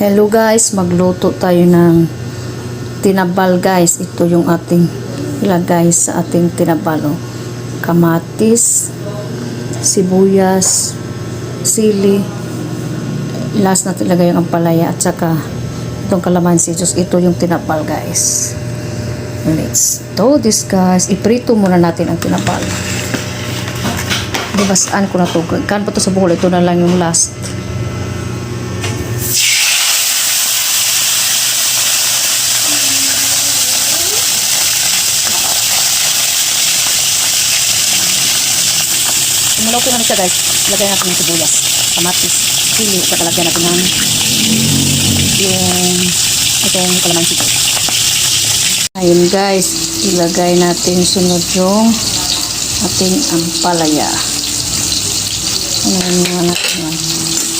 Hello guys, magluto tayo ng tinabal guys. Ito yung ating ilagay sa ating tinabal. Oh. Kamatis, sibuyas, sili. Last natin ilagay yung ampalaya at saka itong kalamansi. Just ito yung tinabal guys. Let's do this guys. Iprito muna natin ang tinabal. Dibasaan ko na to. Kan pa to sa buhol. Ito na lang yung last. Sumulo ko na siya guys. Lagay natin yung sibuyas, kamatis, sili. At lagyan natin ng yung itong kalamansi ko. Ayun guys, ilagay natin sunod yung ating ampalaya. Ano yung natin.